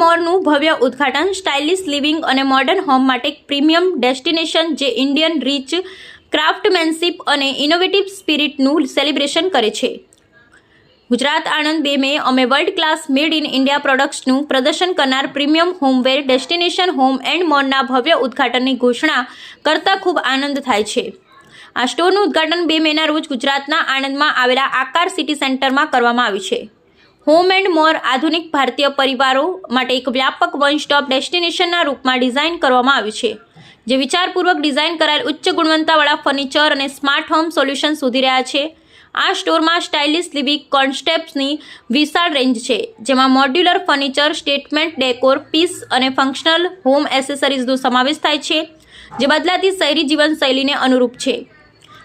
મોરનું ભવ્ય ઉદ્ઘાટન stylish living અને મોડર્ન હોમ માટે પ્રીમિયમ ડેસ્ટિનેશન જે ઇન્ડિયન રીચ ક્રાફ્ટમેનશિપ અને ઇનોવેટિવ સ્પિરિટનું સેલિબ્રેશન કરે છે. ગુજરાત આણંદ બે મે અમે world class made in India પ્રોડક્ટ્સનું પ્રદર્શન કરનાર premium homeware destination home and મોરના ભવ્ય ઉદ્ઘાટનની ઘોષણા કરતાં ખૂબ આનંદ થાય છે. આ સ્ટોરનું ઉદ્ઘાટન બે મેના રોજ ગુજરાતના આણંદમાં આવેલા આકાર સિટી સેન્ટરમાં કરવામાં આવ્યું છે. હોમ એન્ડ મોર આધુનિક ભારતીય પરિવારો માટે એક વ્યાપક વન સ્ટોપ ડેસ્ટિનેશનના રૂપમાં ડિઝાઇન કરવામાં આવ્યું છે, જે વિચારપૂર્વક ડિઝાઇન કરાયેલ ઉચ્ચ ગુણવત્તાવાળા ફર્નિચર અને સ્માર્ટ હોમ સોલ્યુશન શોધી રહ્યા છે. આ સ્ટોરમાં સ્ટાઇલિશ લિવિંગ કોન્સેપ્ટ્સની વિશાળ રેન્જ છે, જેમાં modular furniture statement decor piece અને ફંક્શનલ હોમ એસેસરીઝનો સમાવેશ થાય છે, જે બદલાતી શહેરી જીવનશૈલીને અનુરૂપ છે.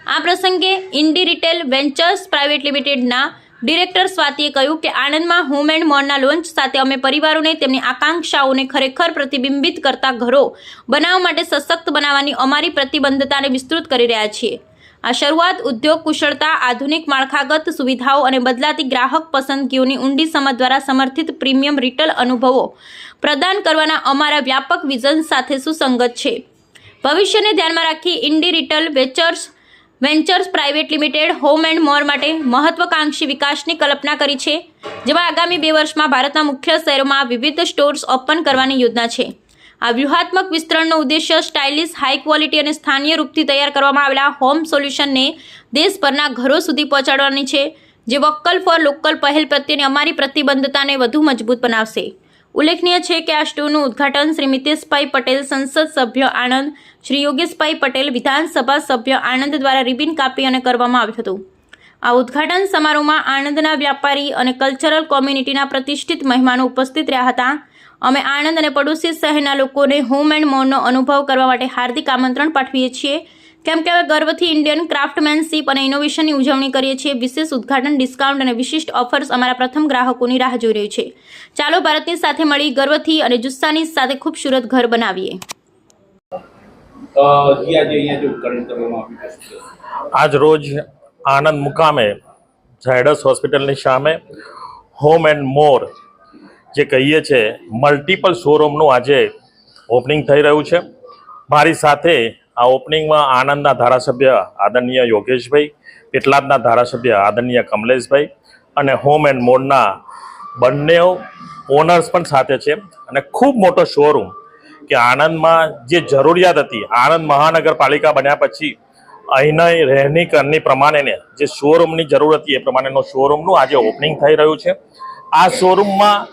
આ પ્રસંગે ઇન્ડી રિટેલ વેન્ચર્સ પ્રાઇવેટ લિમિટેડના ડિરેક્ટર સ્વાતિએ કહ્યું કે આણંદમાં હોમ એન્ડ મોરના લોન્ચ સાથે અમે પરિવારોને તેમની આકાંક્ષાઓને ખરેખર પ્રતિબિંબિત કરતા ઘરો બનાવવા માટે સશક્ત બનાવવાની અમારી પ્રતિબદ્ધતાને વિસ્તૃત કરી રહ્યા છીએ. આ શરૂઆત ઉદ્યોગ કુશળતા, આધુનિક માળખાગત સુવિધાઓ અને બદલાતી ગ્રાહક પસંદગીઓની ઊંડી સમજ દ્વારા સમર્થિત પ્રીમિયમ રિટેલ અનુભવો પ્રદાન કરવાના અમારા વ્યાપક વિઝન સાથે સુસંગત છે. ભવિષ્યને ધ્યાનમાં રાખી Indie retail ventures ventures private limited home and more માટે મહત્વકાંક્ષી વિકાસની કલ્પના કરી છે, જેમાં આગામી બે વર્ષમાં ભારતના મુખ્ય શહેરોમાં વિવિધ સ્ટોર્સ ઓપન કરવાની યોજના છે. આ વ્યૂહાત્મક વિસ્તરણનો ઉદ્દેશ્ય સ્ટાઇલિશ, હાઈ ક્વોલિટી અને સ્થાનીય રૂપથી તૈયાર કરવામાં આવેલા હોમ સોલ્યુશનને દેશભરના ઘરો સુધી પહોંચાડવાની છે, જે વોકલ ફોર લોકલ પહેલ પ્રત્યેની અમારી પ્રતિબદ્ધતાને વધુ મજબૂત બનાવશે. ઉલ્લેખનીય છે કે આ સ્ટોનું ઉદ્ઘાટન શ્રી મિતેશભાઈ પટેલ સંસદ સભ્ય આણંદ, શ્રી યોગેશભાઈ પટેલ વિધાનસભા સભ્ય આણંદ દ્વારા રિબિન કાપી અને કરવામાં આવ્યું હતું. આ ઉદ્ઘાટન સમારોહમાં આણંદના વ્યાપારી અને કલ્ચરલ કોમ્યુનિટીના પ્રતિષ્ઠિત મહેમાનો ઉપસ્થિત રહ્યા હતા. અમે આણંદ અને પડોશી શહેરના લોકોને હોમ એન્ડ મોનનો અનુભવ કરવા માટે હાર્દિક આમંત્રણ પાઠવીએ છીએ. કેમ કે હવે ગર્વથી ઇન્ડિયન ક્રાફ્ટમેનશીપ અને ઇનોવેશનની ઉજવણી કરીએ છીએ. વિશેષ ઉદ્ઘાટન ડિસ્કાઉન્ટ અને વિશિષ્ટ ઓફર્સ અમારા પ્રથમ ગ્રાહકોની રાહ જોઈ રહ્યું છે. ચાલો ભારતની સાથે મળી ગર્વથી અને જુસ્સાની સાથે ખૂબસૂરત ઘર બનાવીએ. આજે રોજ આનંદ મુકામે ઝાયડસ હોસ્પિટલની સામે હોમ એન્ડ મોર જે કહીએ છે મલ્ટિપલ શોરૂમનું આજે ઓપનિંગ થઈ રહ્યું છે. મારી સાથે આ ઓપનિંગમાં આણંદના ધારાસભ્ય આદરણીય યોગેશભાઈ પેટલાદના ધારાસભ્ય આદરણીય કમલેશભાઈ અને હોમ એન્ડ મોરના બંને ઓનર્સ પણ સાથે છે. અને ખૂબ મોટો શોરૂમ કે આણંદમાં જે જરૂરિયાત હતી આણંદ મહાનગરપાલિકા બન્યા પછી અહીંના રહેણી કરની પ્રમાણેને જે શોરૂમની જરૂર હતી એ પ્રમાણેનો શોરૂમનું આજે ઓપનિંગ થઈ રહ્યું છે. આ શોરૂમમાં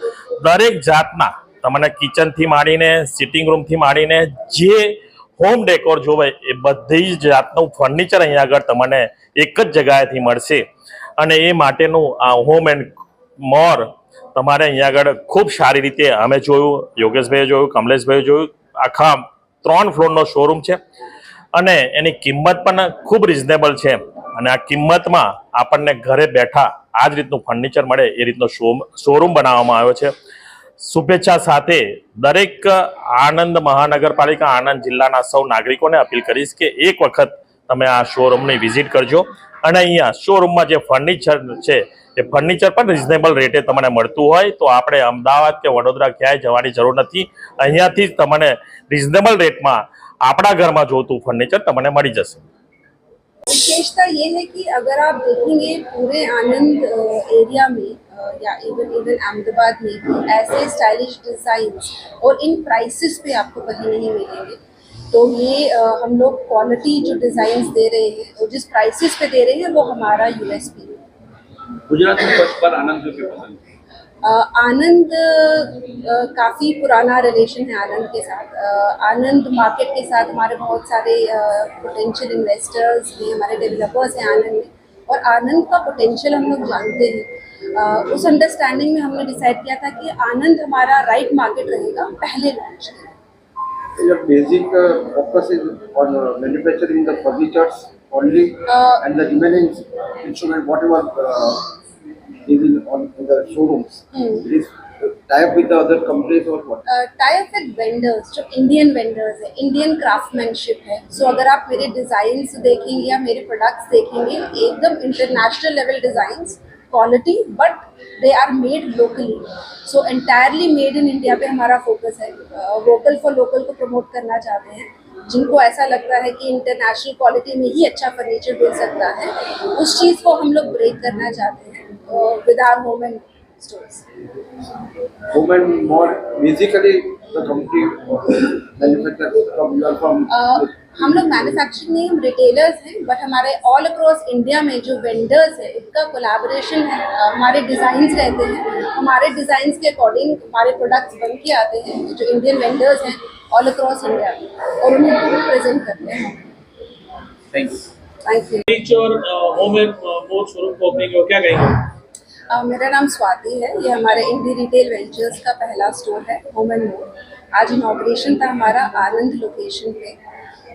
દરેક જાતના, તમને કિચનથી માંડીને સિટિંગ રૂમથી માંડીને, જે હોમ ડેકોર જોવે એ બધી જ જાતનું ફર્નિચર અહીંયા આગળ તમને એક જ જગ્યાએથી મળશે. અને એ માટેનું આ હોમ એન્ડ મોર તમારે અહીંયા આગળ ખૂબ સારી રીતે અમે જોયું, યોગેશભાઈએ જોયું, કમલેશભાઈએ જોયું, આખા ત્રણ ફ્લોરનો શોરૂમ છે. અને એની કિંમત પણ ખૂબ રિઝનેબલ છે. અને આ કિંમતમાં આપણને ઘરે બેઠા આ જ રીતનું ફર્નિચર મળે, એ રીતનો શો શોરૂમ બનાવવામાં આવ્યો છે. શુભેચ્છા સાથે દરેક આણંદ મહાનગરપાલિકા આણંદ જિલ્લાના સૌ નાગરિકોને અપીલ કરીશ કે એક વખત તમે આ શોરૂમની વિઝિટ કરજો. અને અહીંયા શોરૂમમાં જે ફર્નિચર છે, એ ફર્નિચર પણ રિઝનેબલ રેટે તમને મળતું હોય તો આપણે અમદાવાદ કે વડોદરા ક્યાંય જવાની જરૂર નથી. અહીંયાથી તમને રિઝનેબલ રેટમાં આપણા ઘરમાં જોતું ફર્નિચર તમને મળી જશે. विशेषता ये है कि अगर आप देखेंगे पूरे आनंद एरिया में या इवन इवन अहमदाबाद में भी ऐसे स्टाइलिश डिज़ाइन और इन प्राइसेस पे आपको कहीं नहीं मिलेंगे। तो ये हम लोग क्वालिटी जो डिज़ाइन दे रहे हैं और जिस प्राइसेस पे दे रहे हैं वो हमारा यूएसपी है। गुजरात में पर आनंद जो पसंद है? आनंद काफ़ी पुराना रिलेशन है आनंद के साथ। आनंद मार्केट के साथ हमारे बहुत सारे पोटेंशियल इन्वेस्टर्स हैं हमारे डेवलपर्स हैं आनंद में। और आनंद का पोटेंशियल हम लोग जानते हैं। उस अंडरस्टैंडिंग में हमने डिसाइड किया था कि आनंद हमारा राइट मार्केट रहेगा पहले लॉन्च के Your basic focus is on manufacturing the furnitures only Uh, and the remaining instrument whatever uh, is in on in the showrooms. Hmm. It is uh, tie up with the other companies or what? Tie up with vendors जो Indian vendors है Indian craftsmanship है so अगर आप मेरे designs देखेंगे या मेरे products देखेंगे एकदम international level designs quality but they are made locally so entirely made in India पे हमारा फोकस है वोकल फॉर लोकल को प्रमोट करना चाहते हैं जिनको ऐसा लगता है कि इंटरनेशनल क्वालिटी में ही अच्छा फर्नीचर मिल सकता है उस चीज़ को हम लोग ब्रेक करना चाहते हैं with our home and stores Home and more basically the company manufacturer from Uh, हम लोग मैन्युफैक्चरिंग नहीं हम रिटेलर्स हैं बट हमारे ऑल अक्रॉस इंडिया में जो वेंडर्स है उनका कोलैबोरेशन है uh, हमारे डिज़ाइंस रहते हैं हमारे डिज़ाइंस के अकॉर्डिंग हमारे प्रोडक्ट्स बन के आते हैं जो इंडियन वेंडर्स हैं ऑल अक्रॉस इंडिया और उन्हें प्रेजेंट करते हैं। थैंक यू थैंक यू और होम एंड मोर शोरूम को क्या कहेंगे? Uh, मेरा नाम स्वाति है। ये हमारे इंडी रिटेल वेंचर्स का पहला स्टोर है होम एंड मोर। आज इनाग्रेशन था हमारा आनंद लोकेशन पे।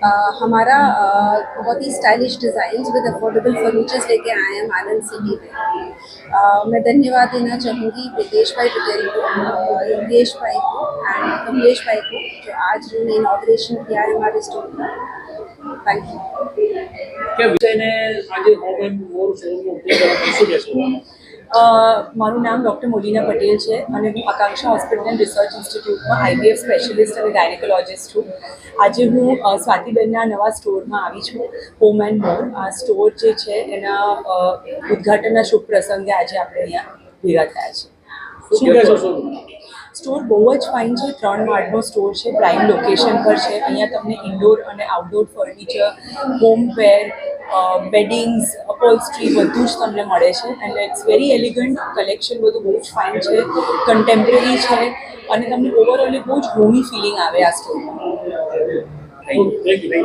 uh, हमारा uh, बहुत ही stylish design with affordable furnitures लेके आए हैं आनंद सिटी में। uh, मैं धन्यवाद देना चाहूँगी ब्रिटेश भाई पटेल को योगेश भाई को एंड कमलेश भाई को जो आज उन्होंने इनाग्रेशन किया है हमारे स्टोर का। थैंक यू क्या ने आज होम एंड मोर शोरूम कैसे મારું નામ ડૉક્ટર મોલિના પટેલ છે અને હું આકાંક્ષા હોસ્પિટલ એન્ડ રિસર્ચ ઇન્સ્ટિટ્યૂટમાં આઈવીએફ સ્પેશિયલિસ્ટ અને ગાયનેકોલોજિસ્ટ છું. આજે હું સ્વાતિબેનના નવા સ્ટોરમાં આવી છું હોમ એન્ડ મોર આ સ્ટોર જે છે એના ઉદ્ઘાટનના શુભ પ્રસંગે આજે આપણે અહીંયા ભેગા થયા છે સ્ટોર બહુ જ ફાઇન છે ત્રણ માળનો સ્ટોર છે પ્રાઇમ લોકેશન પર છે. અહીંયા તમને ઇન્ડોર અને આઉટડોર ફર્નિચર હોમવેર બેડિંગ્સ અપોલ્સ્ટ્રી બધું જ તમને મળે છે. And it's very elegant collection બધું બહુ જ ફાઇન છે કન્ટેમ્પરરી છે અને તમને ઓવરઓલ બહુ જ હોમી ફિલિંગ આવે આ સ્ટોરમાં